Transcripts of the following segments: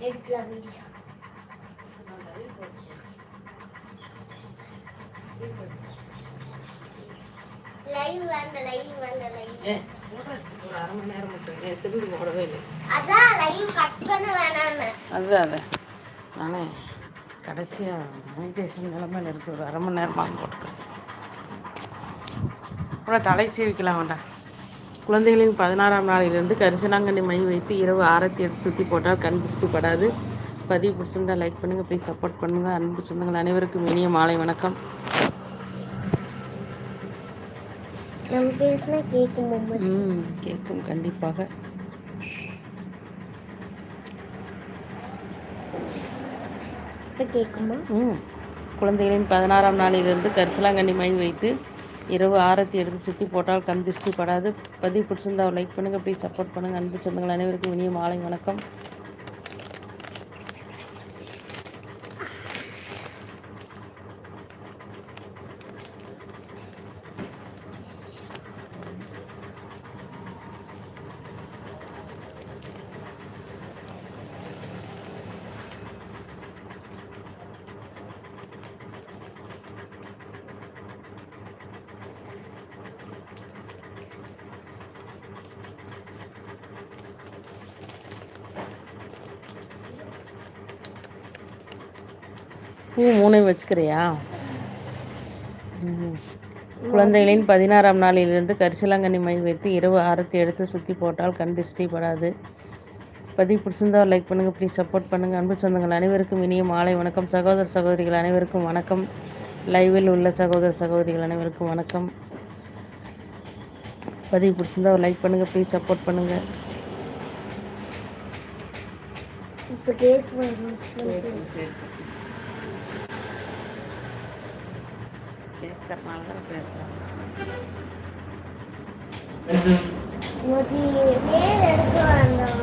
எடுக்கலாம் video live வேண்டாம் live வேண்டாம் லைவ் ஏ போடாச்சு ஒரு அரை மணி நேரம் மட்டும் திரும்பி போடவே இல்லை அதான் லைவ் கட் பண்ண வேணாம்னு அதுதான் அது நானே கடைசியாக மெடிடேஷன் நிலமையில இருக்கு ஒரு அரை மணி நேரமாக போட்டுக்கிறேன் கூட தலை சீவிக்கலாம் வேண்டாம் குழந்தைகளின் பதினாறாம் நாளிலிருந்து கரிசனாங்கண்ணி மை வைத்து இரவு ஆரத்தி எடுத்து சுற்றி போட்டால் கண் திருஷ்டி படாது. பதிவு பிடிச்சிருந்தா லைக் பண்ணுங்கள் ப்ளீஸ் சப்போர்ட் பண்ணுங்கள் அன்பு சொந்தங்கள் அனைவருக்கும் இனிய மாலை வணக்கம். நம்ம பேசினா கேட்கும் ம் கேட்கும் கண்டிப்பாக. இப்போ கேட்குமா ம் குழந்தைகளின் பதினாறாம் நாளிலிருந்து கரிசலாங்கண்ணி மை வைத்து இரவு ஆரத்தி எடுத்து சுற்றி போட்டால் கண் திருஷ்டி படாது. பதிவு பிடிச்சிருந்தா லைக் பண்ணுங்கள் ப்ளீஸ் சப்போர்ட் பண்ணுங்கள் அன்பு சொந்தங்கள் அனைவருக்கும் இனிய மாலை வணக்கம் பூ மூணையும் வச்சுக்கிறியா. குழந்தைகளின் பதினாறாம் நாளிலிருந்து கரிசலாங்கண்ணி மை வைத்து இரவு ஆரத்தி எடுத்து சுற்றி போட்டால் கண் திருஷ்டி படாது பதிவு பிடிச்சிருந்தா லைக் பண்ணுங்கள் ப்ளீஸ் சப்போர்ட் பண்ணுங்கள் அன்பு சொந்தங்கள் அனைவருக்கும் இனிய மாலை வணக்கம். சகோதர சகோதரிகள் அனைவருக்கும் வணக்கம். லைவில் உள்ள சகோதர சகோதரிகள் அனைவருக்கும் வணக்கம். பதிவு பிடிச்சிருந்தா லைக் பண்ணுங்கள் ப்ளீஸ் சப்போர்ட் பண்ணுங்கள் இப்போ கேட்குமா கேட்கறனால தான் பேசுகிறேன்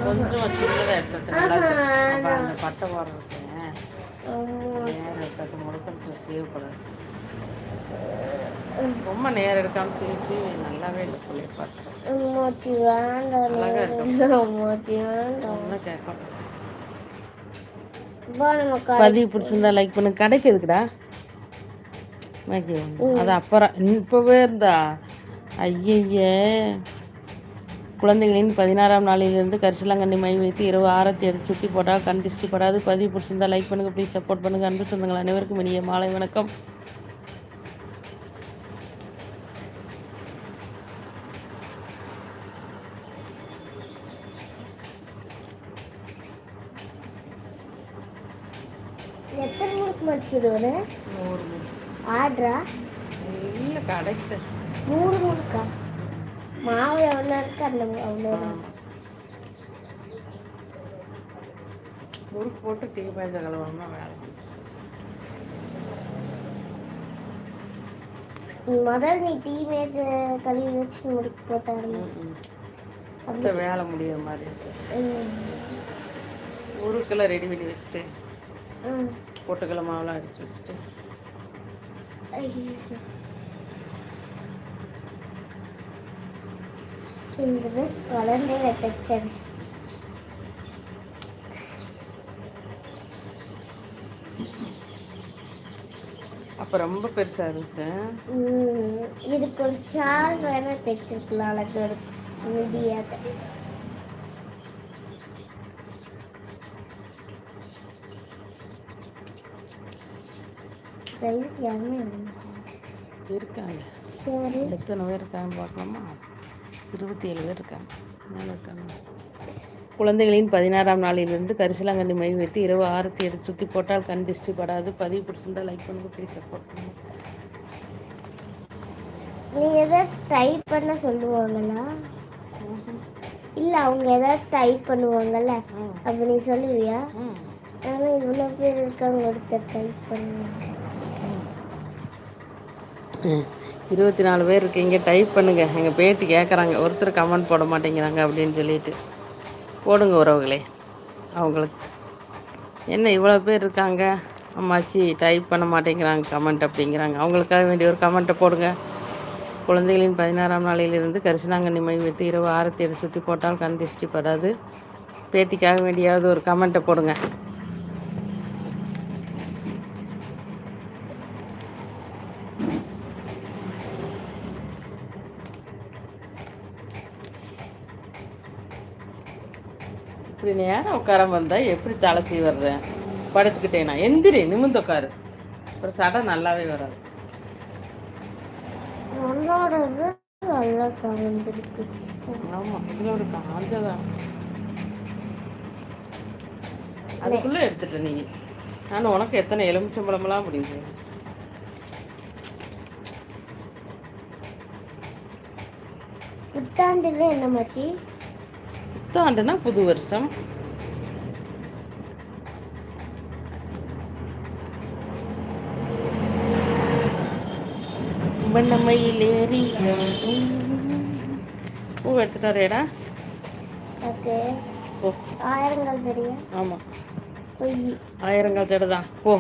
கொஞ்சம் எடுத்துக்கிறேன் அப்போ அந்த பட்டை ஆமா. நேரம் எடுக்காது. முடுக்கணுச்சு சீவக்கூடாது ரொம்ப நேரம் எடுக்காம சீவி சீவி நல்லாவே இல்லை பிள்ளைய கடை பதிவு பிடிச்சிருந்தா லைக் பண்ணு. கடைக்கு எதுக்குடா? மேக்கி அது அப்புறம் இப்போவே இருந்தா. ஐயையே. குழந்தைகளின் பதினாறாம் நாளிலிருந்து கரிசலாங்கண்ணி மை வைத்து இரவு ஆரத்தி எடுத்து சுற்றி போட்டால் கண் திஷ்டி படாது. பதிவு பிடிச்சிருந்தா லைக் பண்ணுங்கள் ப்ளீஸ் சப்போர்ட் பண்ணுங்கள் அன்பு சொந்தங்கள் அனைவருக்கும் இனிய மாலை வணக்கம். எத்தனை மணிக்கு முடிச்சிடுவேன் ஆர்டரா இல்லை கடைக்கு. நூறு முறுக்கா மாவு எவ்வளோ இருக்கு? அந்த அவ்வளோ முறுக்கு போட்டு டீ பேஞ்ச கலவரம்னா வேலை முதல் நீ டீ மேஜ் கழுவி வச்சு முறுக்கு போட்டாரு. அந்த வேலை முடியிற மாதிரி முறுக்கெல்லாம் ரெடி பண்ணி வச்சுட்டு பொட்டுக்கடலை மாவுலாம் அடிச்சு வச்சுட்டு. இந்த ட்ரெஸ் குழந்தையில தைச்சது அப்போ ரொம்ப பெருசாக இருந்துச்சு. இதுக்கு ஒரு ஷால் வேணா தைச்சிருக்கலாம் அழகு ஒரு முடியாத யாருமே இல்லை. இருக்காங்க. எத்தனை பேர் இருக்காங்கன்னு பார்க்கலாமா? இருபத்தி ஏழு பேர் இருக்காங்க. மேலே இருக்காங்க. குழந்தைகளின் பதினாறாம் நாளிலிருந்து கரிசலாங்கண்ணி மை வைத்து இரவு ஆரத்தி எடுத்து சுற்றி போட்டால் கண் திஷ்டி படாது பதிவு பிடிச்சிருந்தா லைக் பண்ணுங்க ப்ளீஸ் சப்போர்ட் பண்ணுங்க. நீ ஏதாச்சும் டைப் பண்ண சொல்லுவாங்களா? இல்ல அவங்க ஏதாச்சும் டைப் பண்ணுவாங்கல்ல? அப்ப நீ சொல்லுவியா? ம். ஆனா இவ்வளவு பேர் இருக்காங்க ஒருத்தர் டைப் பண்ணுவாங்க இருபத்தி நாலு பேர் இருக்கீங்க டைப் பண்ணுங்கள் எங்கள் பேட்டி கேட்குறாங்க ஒருத்தர் கமெண்ட் போட மாட்டேங்கிறாங்க அப்படின்னு சொல்லிட்டு. போடுங்க உறவுகளே. அவங்களுக்கு. என்ன இவ்வளோ பேர் இருக்காங்க? அம்மாச்சி டைப் பண்ண மாட்டேங்கிறாங்க. கமெண்ட் அப்படிங்கிறாங்க. அவங்களுக்காக வேண்டிய ஒரு கமெண்ட்டை போடுங்க. குழந்தைகளின் பதினாறாம் நாளிலிருந்து கரிசனாங்கண்ணி மை வைத்து இரவு ஆரத்தி எடுத்து சுற்றி போட்டால் கண் திஷ்டி படாது பேத்திக்காக வேண்டியாவது ஒரு கமெண்ட்டை போடுங்க. நேரம் உட்காராம வந்தா எப்படி தலை சீவறது? படுத்துக்கிட்டேனா? எந்திரி நிமிந்து உட்காரு. அப்புறம் சடை நல்லாவே வராது. ஆமாம் இதில் ஒரு காஞ்சதான் அதுக்குள்ளே எடுத்துட்ட நீ. நான் உனக்கு எத்தனை எலுமிச்சம்பழமெல்லாம் முடியுது புத்தாண்டுல என்ன மச்சி? புத்தாண்டுனா புது வருஷம். வண்ணமையில் ஏறி பூ எடுத்துட்டாரேடா ஓகே. ஓ ஆயிரங்கள் சரியா ஆமாம் ஆயிரங்கால் ஜடை தான். போ.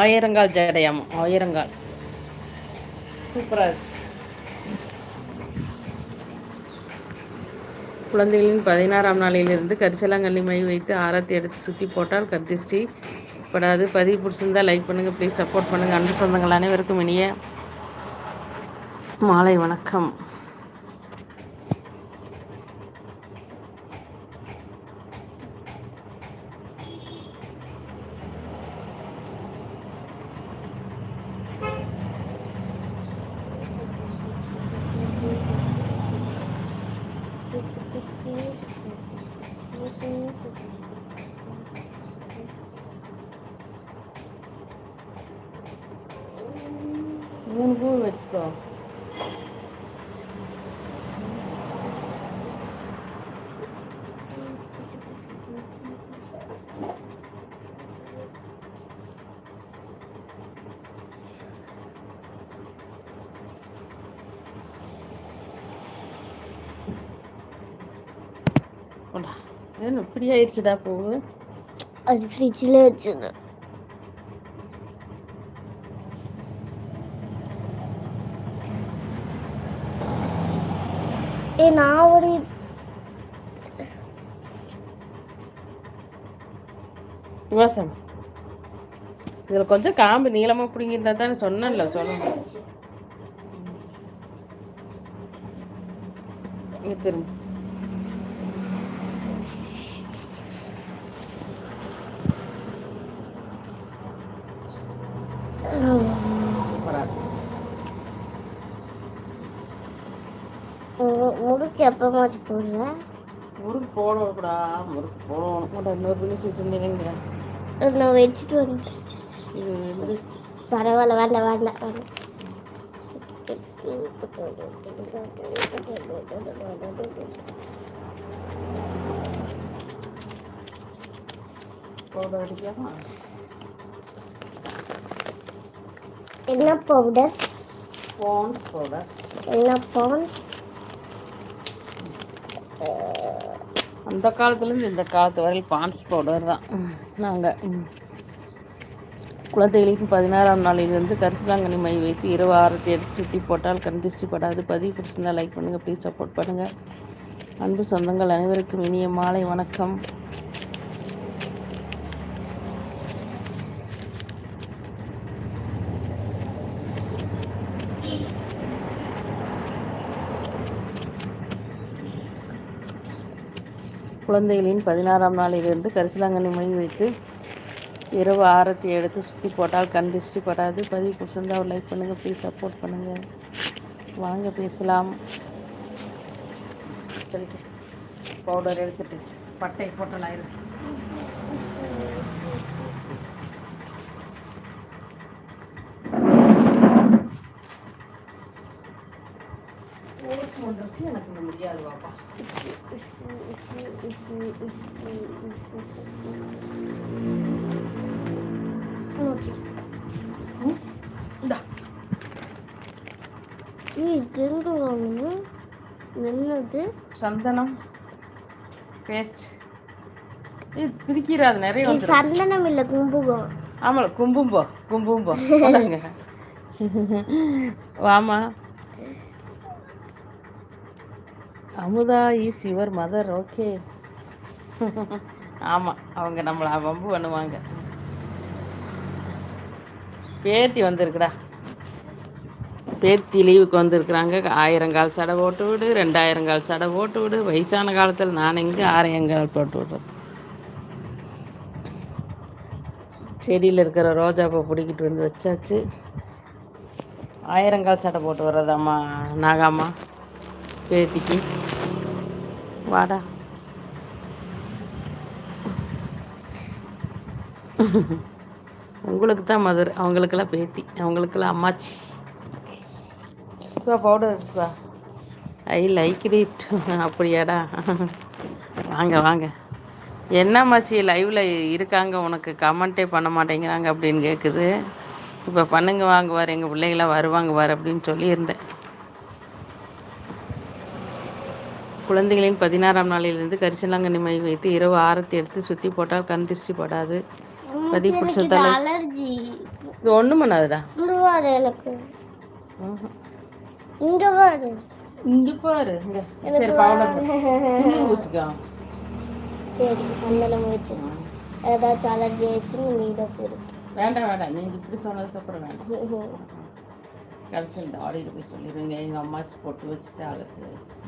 ஆயிரங்கால் ஜடையாமா ஆயிரங்கால். சூப்பராக இருக்கு. குழந்தைகளின் பதினாறாம் நாளிலிருந்து கரிசலாங்கல்லி மை வைத்து ஆரத்தி எடுத்து சுற்றி போட்டால் கர்திஷ்டி படாது. பதிவு பிடிச்சிருந்தா லைக் பண்ணுங்கள் ப்ளீஸ் சப்போர்ட் பண்ணுங்கள் அன்பு சொந்தங்கள் அனைவருக்கும் இனிய மாலை வணக்கம் மூணு பூ வச்சுக்கோ கொண்டா என்ன இப்படி ஆயிடுச்சுடா பூவு? அது ஃப்ரிட்ஜில் வச்சிருந்தேன் ஏ நான் ஒரு விவசாயம் இதில் கொஞ்சம் காம்பு நீளமாக பிடிங்கிருந்தா தானே சொன்னேன்ல சொல்லணும் இங்கே திரும்ப சூப்பராக இருக்கு மு- முறுக்கு எப்பமாச்சு போடுறேன் முறுக்கு போடக்கூடா முறுக்கு போடணும். இன்னொரு நிமிஷம் வச்சுருந்தீங்க நான் வச்சுட்டு வந்து. பரவாயில்ல வேண்டாம் வேண்டாம் வேண்டாம் என்ன பவுடர்? பான்ஸ் பவுடர். என்ன பான்ஸ்? அந்த காலத்துலேருந்து இந்த காலத்து வரையில் பான்ஸ் பவுடர் தான். நாங்கள் குழந்தைகளுக்கு பதினாறாம் நாளிலிருந்து கரிசலாங்கண்ணி மை வைத்து இரவு ஆரத்தி எடுத்து சுற்றி போட்டால் கண் திருஷ்டி படாது. பதிவு பிடிச்சிருந்தால் லைக் பண்ணுங்கள் ப்ளீஸ் சப்போர்ட் பண்ணுங்கள் அன்பு சொந்தங்கள் அனைவருக்கும் இனிய மாலை வணக்கம். குழந்தைகளின் பதினாறாம் நாளிலிருந்து கரிசலாங்கண்ணி மை வைத்து இரவு ஆரத்தி எடுத்து சுற்றி போட்டால் கண் திருஷ்டி படாது. பதிவு பிடிச்சிருந்தா ஒரு லைக் பண்ணுங்கள் ப்ளீஸ் சப்போர்ட் பண்ணுங்கள் வாங்க பேசலாம். சரி பவுடர் எடுத்துட்டு பட்டை போட்டலாயிருக்கு இருக்கு எனக்கு இந்த முடியாது பாப்பா என்னது சந்தனம் பேஸ்ட் இது பிரிக்கிறாது நிறைய சந்தனம் இல்லை கும்புகம் ஆமாம் கும்பும்போ கும்பும்போ வாமா Amudha is your mother okay. ஆமாம் அவங்க நம்மளை வம்பு பண்ணுவாங்க. பேத்தி வந்திருக்குடா. பேத்தி லீவுக்கு வந்திருக்குறாங்க. ஆயிரங்கால் சடை போட்டு விடு ரெண்டாயிரங்கால் சடை போட்டு விடு. வயசான காலத்தில் நான் எங்கே ஆயிரங்கால் போட்டு விடுறது? செடியில் இருக்கிற ரோஜாப்பூ பிடிக்கிட்டு வந்து வச்சாச்சு. ஆயிரங்கால் சட்டை போட்டு வர்றதாம்மா நாகாம்மா பேத்திக்கு. வாடா. உங்களுக்கு தான் மதர் அவங்களுக்கெல்லாம் பேத்தி அவங்களுக்கெல்லாம் அம்மாச்சி. இப்போ பவுடர் அடிச்சுப்பா ஐ லைக் இட் அப்படியாடா. வாங்க வாங்க. என்னம்மாச்சி லைவில் இருக்காங்க உனக்கு கமெண்ட்டே பண்ண மாட்டேங்கிறாங்க அப்படின்னு கேட்குது இப்போ பண்ணுங்க வாங்க வார். எங்கள் பிள்ளைங்களாம் வருவாங்க வார் அப்படின்னு சொல்லியிருந்தேன். குழந்தைகளின் பதினாறாம் நாளிலிருந்து கரிசலாங்கண்ணி மை வைத்து இரவு ஆரத்தி எடுத்து சுற்றி போட்டால் கண் திருஷ்டி படாது. இது ஒன்றும் பண்ணாதுடா. இங்க பாரு எனக்கு. இங்க பாரு. இங்கே பாரு இங்கே. சரி பவுடர் ஊசிக்கோ. சரி சந்தனம் வச்சு ஏதாச்சும் அலர்ஜி ஆயிடுச்சு நீ இதை வேண்டாம் வேண்டாம். நீங்கள் இப்படி சொன்னதுக்கு அப்புறம் வேண்டாம். கடைசி இந்த ஆடியில் போய் சொல்லிடுங்க எங்கள் அம்மாச்சி போட்டு வச்சுட்டு அலர்ஜி ஆயிடுச்சு.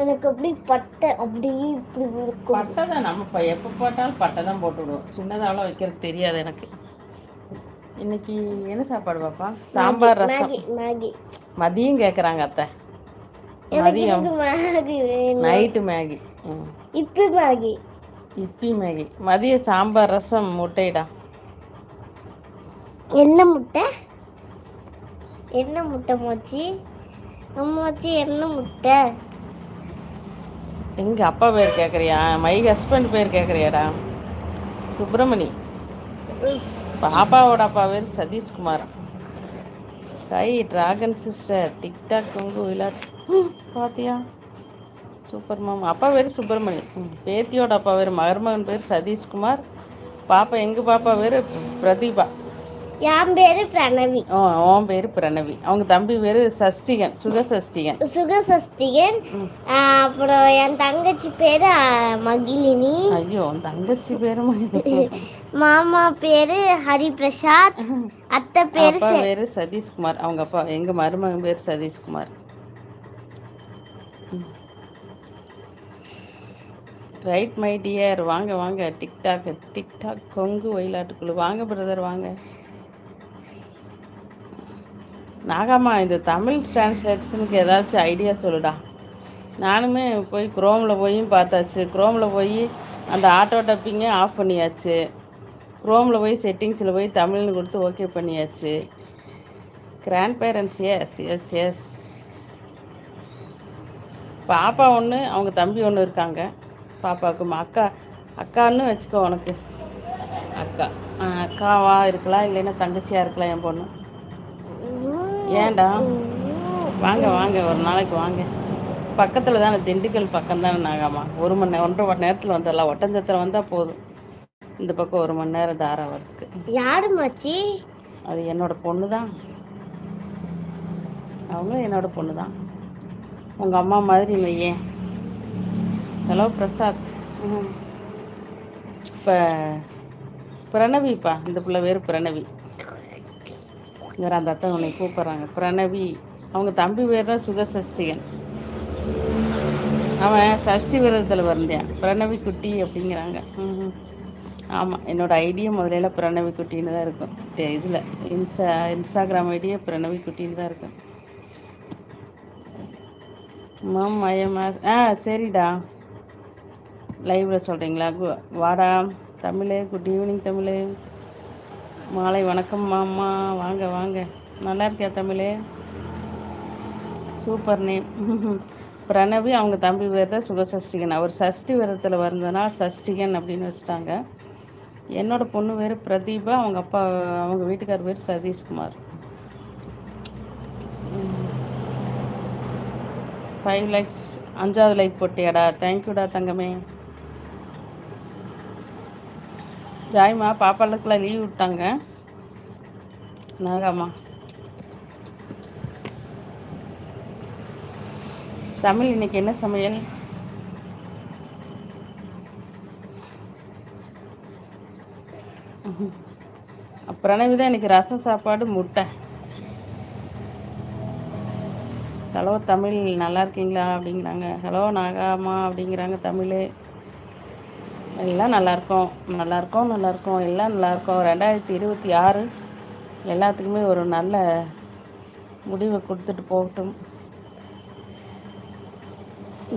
எனக்கு அப்படி பட்டை அப்படி இப்படி இருக்கும். பட்டை தான் நம்ம இப்போ எப்போ போட்டாலும் பட்டை தான் போட்டு விடுவோம். சின்னதாவெல்லாம் வைக்கிறது தெரியாது எனக்கு. இன்னைக்கு என்ன சாப்பாடு பாப்பா? சாம்பார் ரசம். மேகி மதியம் கேட்குறாங்க அத்தை. மதியம். Maggi night Maggi. இப்பி மேகி. இப்பி மேகி. மதியம் சாம்பார் ரசம் முட்டைடா. என்ன முட்டை? என்ன முட்டை மோச்சி? நம்ம வச்சு என்ன முட்டை? எங்கள் அப்பா பேர் கேட்குறியா மை ஹஸ்பண்ட் பேர் கேட்குறியாடா சுப்பிரமணி. பாப்பாவோட அப்பா பேர் சதீஷ்குமார். கை டிராகன் சிஸ்டர் டிக்டாக் உங்க விளையாட்டு பாத்தியா? சூப்பர் மாமா அப்பா பேர் சுப்பிரமணி. பேத்தியோட அப்பா பேர் மருமகன் பேர் சதீஷ்குமார். பாப்பா எங்கள் பாப்பா பேர் பிரதீபா. என் பேரு பிரணவி. ஓ உன் பேர் பிரணவி. அவங்க தம்பி பேர் சஷ்டிகன் சுக சஷ்டிகன். சுகசஸ்திகன் ஆஹ் அப்புறம் என் தங்கச்சி பேரு மகிழினி. ஐயோ உன் தங்கச்சி பேர் மாமா பேரு ஹரிபிரசாத். அத்தை பேரு அப்பா பேர் சதீஷ்குமார். அவங்க அப்பா எங்கள் மருமகன் பேர் சதீஷ்குமார். ரைட் மை டியர் வாங்க வாங்க. டிக்டாக் டிக்டாக் கொங்கு ஒயிலாட்டுக்குழு. வாங்க பிரதர் வாங்க. நாகாமா இந்த தமிழ் டிரான்ஸ்லேஷனுக்கு ஏதாச்சும் ஐடியா சொல்லுடா. நானுமே போய் குரோமில் போயும் பார்த்தாச்சு. குரோமில் போய் அந்த ஆட்டோ டப்பிங்கே ஆஃப் பண்ணியாச்சு. குரோமில் போய் செட்டிங்ஸில் போய் தமிழ்னு கொடுத்து ஓகே பண்ணியாச்சு. Grandparents yes yes yes பாப்பா ஒன்று அவங்க தம்பி ஒன்று இருக்காங்க. பாப்பாவுக்கு அக்கா அக்கான்னு வச்சுக்கோ உனக்கு. அக்கா அக்காவா இருக்கலாம் இல்லைன்னா தங்கச்சியாக இருக்கலாம் என் பொண்ணு. ஏன்டா? வாங்க வாங்க ஒரு நாளைக்கு வாங்க. பக்கத்தில் தானே திண்டுக்கல் பக்கம் தானே நாகாமா ஒரு மணி நேரம் ஒன்றரை மணி நேரத்தில் வந்துடலாம். ஒட்டஞ்சத்திரம் வந்தால் போதும். இந்த பக்கம் ஒரு மணி நேரம் தாரம் வரதுக்கு யாரு மச்சி? அது என்னோட பொண்ணு தான். அவங்களும் என்னோட பொண்ணு தான். உங்கள் அம்மா மாதிரி வையேன் ஹலோ பிரசாத். இப்போ பிரணவிப்பா. இந்த பிள்ளை பேர் பிரணவி. வேறு அந்த அத்தை உன்னை கூப்பிட்றாங்க. பிரணவி அவங்க தம்பி பேர் தான் சுகசஷ்டிகன். அவன் சஷ்டி விரதத்தில் வந்தேன் பிரணவி குட்டி அப்படிங்கிறாங்க. ஆமாம் என்னோடய ஐடியா முதல்ல பிரணவி குட்டின்னு தான் இருக்கும். இதில் இன்ஸ்டா இன்ஸ்டாகிராம் ஐடியே பிரணவி குட்டின்னு தான் இருக்கும். மேம் மயமா ஆ சரிடா. லைவில் சொல்கிறீங்களா வாடா. தமிழே குட் ஈவினிங் தமிழே. மாலை வணக்கம் மாமா. வாங்க வாங்க. நல்லா இருக்கியா தமிழே? சூப்பர் நேம் பிரணவி அவங்க தம்பி பேர் தான் சுகசஷ்டிகன். அவர் சஷ்டி விரதத்தில் வந்ததுனால சஷ்டிகன் அப்படின்னு வச்சுட்டாங்க. என்னோட பொண்ணு பேர் பிரதீபா அவங்க அப்பா அவங்க வீட்டுக்கார் பேர் சதீஷ்குமார். ஃபைவ் லைக்ஸ் அஞ்சாவது லைக் போட்டியாடா. தேங்க்யூடா தங்கமே. ஜாய்மா பாப்பாளுக்கெல்லாம் லீவ் விட்டாங்க. நாகாமா தமிழ் இன்னைக்கு என்ன சமையல்? பிரணவி தான் இன்னைக்கு ரசம் சாப்பாடு முட்டை. ஹலோ தமிழ் நல்லா இருக்கீங்களா? அப்படிங்கிறாங்க. ஹலோ நாகாமா அப்படிங்கிறாங்க தமிழ். எல்லாம் நல்லாயிருக்கும். நல்லாயிருக்கும் நல்லாயிருக்கும். எல்லாம் நல்லாயிருக்கும். ரெண்டாயிரத்தி இருபத்தி ஆறு எல்லாத்துக்குமே ஒரு நல்ல முடிவை கொடுத்துட்டு போகட்டும்.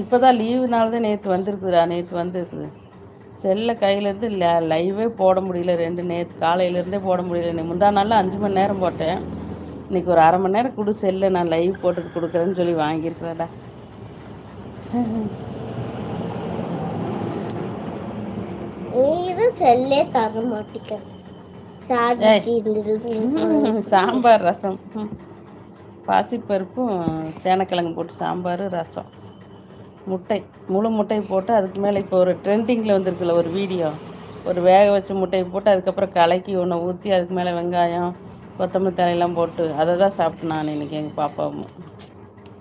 இப்போ தான் லீவுனால தான் நேற்று வந்திருக்குதுடா நேற்று வந்திருக்குது செல்லை கையிலேருந்து லைவே போட முடியல ரெண்டு நேற்று காலையிலேருந்தே போட முடியல. நீ முந்தா நாளில் அஞ்சு மணி நேரம் போட்டேன். இன்றைக்கி ஒரு அரை மணி நேரம் கொடு செல்லை நான் லைவ் போட்டுட்டு கொடுக்குறேன்னு சொல்லி வாங்கியிருக்கிறேன்டா. நீ இது செல்லே தர மாட்டிக்க சாம்பார் ரசம். பாசிப்பருப்பும் சேனக்கிழங்கு போட்டு சாம்பார் ரசம். முட்டை. முழு முட்டை போட்டு அதுக்கு மேலே இப்போ ஒரு ட்ரெண்டிங்கில் வந்திருக்குல்ல ஒரு வீடியோ. ஒரு வேக வச்ச முட்டையை போட்டு அதுக்கப்புறம் கலக்கி ஒன்று ஊற்றி அதுக்கு மேலே வெங்காயம் கொத்தமல்லி தலையெல்லாம் போட்டு அதை தான் சாப்பிட்டேன் நான் இன்னைக்கு எங்கள் பாப்பாவும்.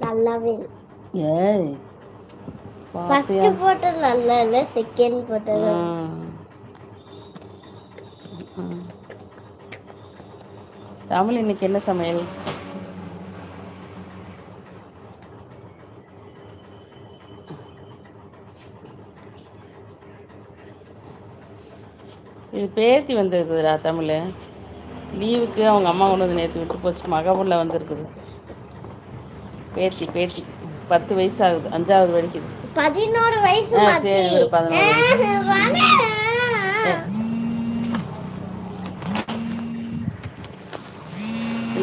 நல்லாவே ஏய் ஃபர்ஸ்ட் போட்டது நல்லா இல்லை செகண்ட் போட்டது. தமிழ் இன்னைக்கு என்ன சமையல்? இது பேத்தி வந்திருக்குதுடா தமிழ். லீவுக்கு அவங்க அம்மா கொண்டு வந்து நேற்று விட்டு போச்சு. மகபுள்ள வந்திருக்குது. பேத்தி பேத்தி. பத்து வயசு ஆகுது அஞ்சாவது படிக்குது பதினோரு வயசு சரி, பதினோரு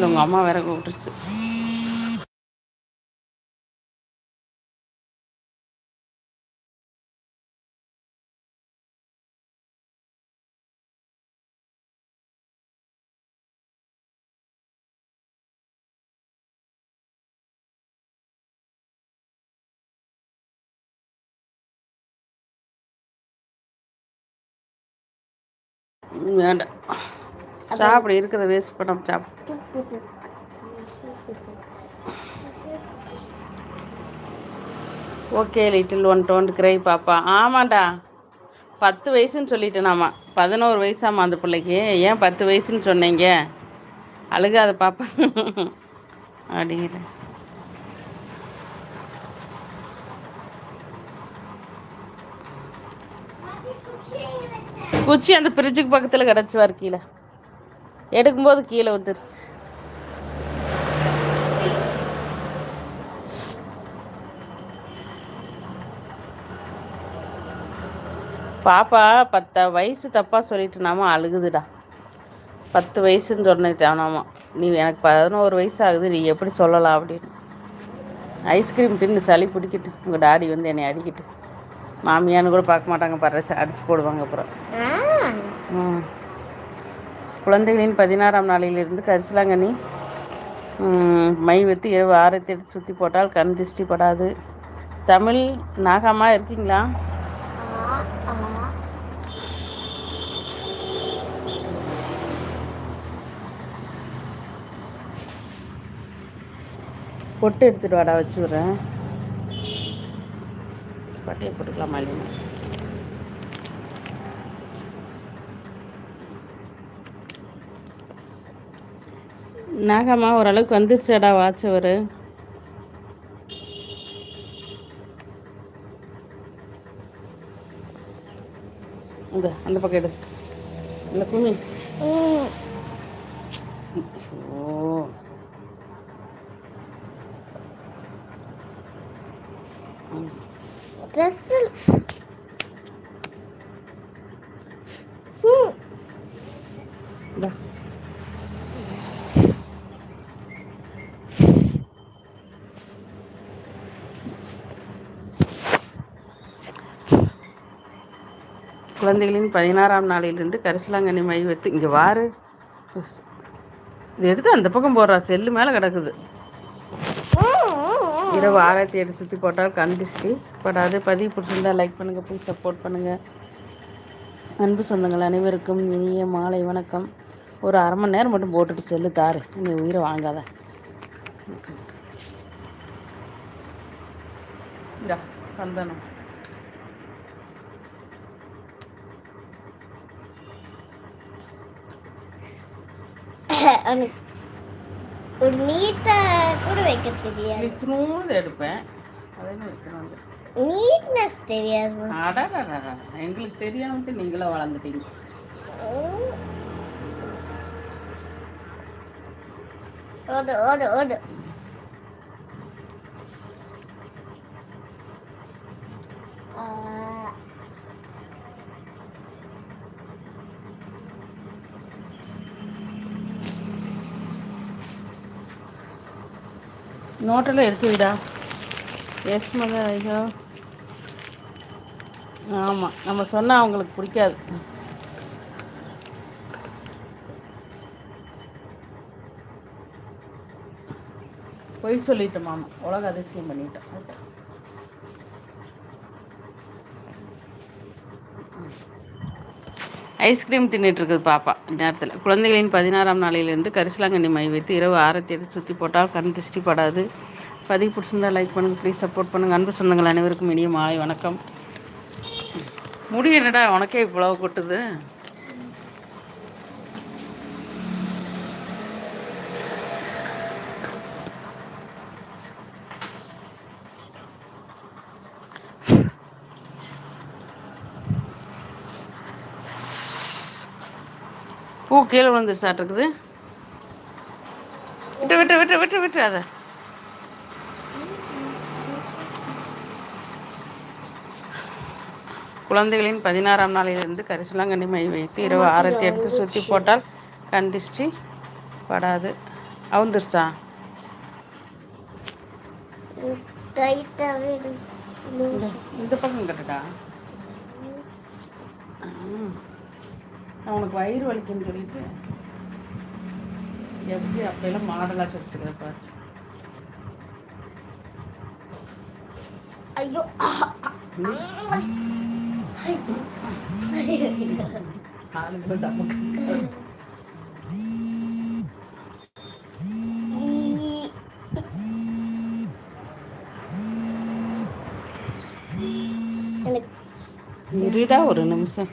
இல்லை உங்கள் அம்மா வேற கூப்பிட்டுருச்சு. வேண்டாம். சாப்பிடு இருக்கிறத வேஸ்ட் பண்ணாம சாப்பிடு. Okay little one don't cry பாப்பா ஆமாண்டா. பத்து வயசுன்னு சொல்லிட்டேனாமா. பதினோரு வயசாமா அந்த பிள்ளைக்கு. ஏன் பத்து வயசுன்னு சொன்னீங்க? அழுகாத பாப்பா. அப்படிங்கிற. குச்சி அந்த ஃப்ரிட்ஜுக்கு பக்கத்தில் கிடச்சி கீழே. எடுக்கும்போது கீழே வந்துருச்சு. பாப்பா பத்து வயசு தப்பாக சொல்லிட்டுனாமா அழுகுதுடா. பத்து வயசுன்னு சொன்னிட்டானாமா. நீ எனக்கு பதினோரு வயசு ஆகுது நீ எப்படி சொல்லலாம் அப்படின்னு. ஐஸ்கிரீம் தின்னு சளி பிடிக்கிட்டு உங்கள் டாடி வந்து என்னை அடிக்கிட்டு. மாமியான்னு கூட பார்க்க மாட்டாங்க பறச்சு அடிச்சு போடுவாங்க அப்புறம். குழந்தைகளின் பதினாறாம் நாளிலிருந்து கரிசலாங்கண்ணி மை வைத்து இரவு ஆரத்தி எடுத்து சுற்றி போட்டால் கண் திருஷ்டி படாது. தமிழ் நாகமாக இருக்கீங்களா? பொட்டு எடுத்துகிட்டு வாடா வச்சு விட்றேன் பட்டையை போட்டுக்கலாமா இல்லையா? நாகம்மா ஓரளவுக்கு வந்துருச்சாடா வாட்சவர் ஒரு இந்த அந்த பக்கம் எடு. இல்லை குமி ம் ஓ ட்ரெஸ்ஸில் குழந்தைகளின் பதினாறாம் நாளிலிருந்து கரிசலாங்கண்ணி மை வைத்து இங்கே வாரு. இது எடுத்து அந்த பக்கம் போடுறா. செல்லு மேலே கிடக்குது. இரவு ஆராய்த்தி எடுத்து சுற்றி போட்டால் கண் திருஷ்டி. அது பதிவு பிடிச்சிருந்தால் லைக் பண்ணுங்கள் ப்ளீஸ் சப்போர்ட் பண்ணுங்கள் அன்பு சொந்தங்கள் அனைவருக்கும் இனிய மாலை வணக்கம். ஒரு அரை மணி நேரம் மட்டும் போட்டுட்டு செல்லு தாரு. நீ உயிரை வாங்காத. இந்தா சந்தனம். எனக்கு ஒரு நீட்டா கூட வைக்க தெரியாது. இத்தினூது எடுப்பேன். அதே வைக்கணும் வந்து நீட்னஸ் தெரியாது அடடடடா எங்களுக்கு தெரியாமட்டு நீங்களும் வளர்ந்துட்டீங்க. ஓடு ஓடு ஓடு. ஆ, நோட்டெல்லாம் எடுத்து விடா. எஸ் மத ஐயோ ஆமாம் நம்ம சொன்னால் அவங்களுக்கு பிடிக்காது. பொய் சொல்லிட்டோம் மாமா. உலக அதிசயம் பண்ணிட்டோம் ஐஸ்கிரீம் தின்னுட்டு இருக்குது பாப்பா. நேரத்தில். குழந்தைகளின் பதினாறாம் நாளிலிருந்து கரிசலாங்கண்ணி மை வைத்து இரவு ஆரத்தி எடுத்து சுற்றி போட்டால் கண் திருஷ்டி படாது. பதிவு பிடிச்சிருந்தால் லைக் பண்ணுங்கள் ப்ளீஸ் சப்போர்ட் பண்ணுங்கள் அன்பு சொந்தங்கள் அனைவருக்கும் இனிய மாலை வணக்கம். முடி என்னடா உனக்கே இவ்வளோ கொட்டுது? பூ கீழே விழுந்து சாப்பிட்டுருக்குது விட்டு விட்டு விட்டு விட்டு விட்டு அதை. குழந்தைகளின் பதினாறாம் நாளிலிருந்து கரிசலாங்கண்ணி மை வைத்து இரவு ஆரத்தி எடுத்து சுற்றி போட்டால் கண் திருஷ்டி படாது. அவுந்துருச்சா இந்த பக்கம் கட்டுடா. நான் உனக்கு வயிறு வலிக்குன்னு சொல்லிட்டு எப்படி அப்பெல்லாம் மாடலாக வச்சுக்கிறேன் பாரு. ஐயோ. ஆளுக்கு எனக்கு இருடா ஒரு நிமிஷம்.